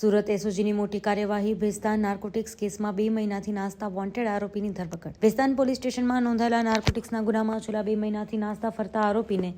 સુરત એસઓજીની મોટી કાર્યવાહી, ભેસ્તાન નાર્કોટિક્સ કેસમાં બે મહિનાથી નાસ્તા વોન્ટેડ આરોપીની ધરપકડ. ભેસ્તાન પોલીસ સ્ટેશનમાં નોંધાયેલા નાર્કોટિક્સના ગુનામાં છેલ્લા બે મહિનાથી નાસ્તા ફરતા આરોપીને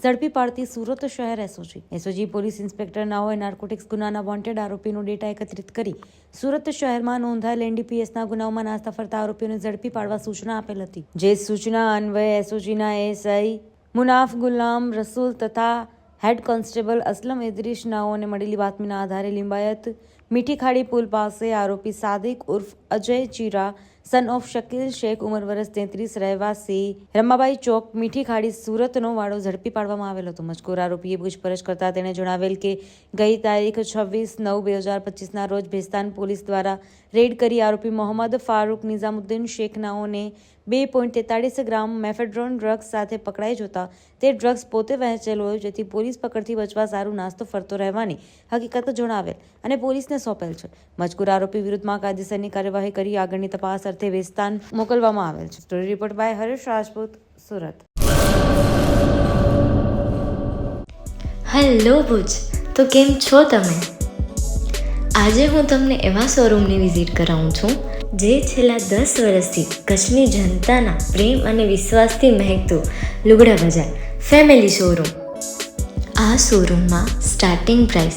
ઝડપી પાડતી સુરત શહેર એસઓજી. એસઓજી પોલીસ ઇન્સ્પેક્ટર નાઓએ નાર્કોટિક્સ ગુનાના વોન્ટેડ આરોપીનો ડેટા એકત્રિત કરી સુરત શહેરમાં નોંધાયેલ એનડીપીએસના ગુનાઓમાં નાસ્તા ફરતા આરોપીઓને ઝડપી પાડવા સૂચના આપેલ હતી. જે સૂચના અન્વયે એસઓજીના એસઆઈ મુનાફ ગુલામ રસૂલ તથા હેડ કોન્સ્ટેબલ અસલમ ઇદ્રીશ નાઓને મળેલી બાતમીના આધારે લિંબાયત મીઠી ખાડી પુલ પાસે આરોપી સાદિક ઉર્ફ અજય ચીરા સન ઓફ શકીલ શેખ, ઉંમર વર્ષ તેત્રીસ, રહેવાસી રમાબાઈ ચોક મીઠી ખાડી સુરતનો વાળો ઝડપી પાડવામાં આવેલ હતો. મજકૂર આરોપીએ પૂછપરછ કરતા તેણે જણાવેલ કે, ગઈ તારીખ છવ્વીસ નવ બે હજાર પચીસના રોજ ભેસ્તાન પોલીસ દ્વારા રેડ કરી આરોપી મોહમ્મદ ફારૂક નિઝામુદ્દીન શેખનાઓને બે પોઈન્ટ તેતાળીસ ગ્રામ મેફેડ્રોન ડ્રગ્સ સાથે પકડાઈ જતા તે ડ્રગ્સ પોતે વહેંચેલો હોય, જેથી પોલીસ પકડથી બચવા સારું નાસ્તો ફરતો રહેવાની હકીકત જણાવેલ અને પોલીસને સોંપેલ છે. મજકૂર આરોપી વિરુદ્ધમાં કાયદેસરની કાર્યવાહી કરી આગળની તપાસ અર્થે વેસ્તાન મોકલવામાં આવેલ છે. Story report by Haresh Rajput, Surat. Hello Bhuj, તો કેમ છો તમે? આજે હું તમને એવા શોરૂમની વિઝિટ કરાવું છું, જે છેલ્લા દસ વર્ષથી કચ્છની જનતાના પ્રેમ અને વિશ્વાસથી મહેકતું લુગડા બજાર, ફેમિલી શોરૂમ. આ શોરૂમમાં સ્ટાર્ટિંગ પ્રાઇસ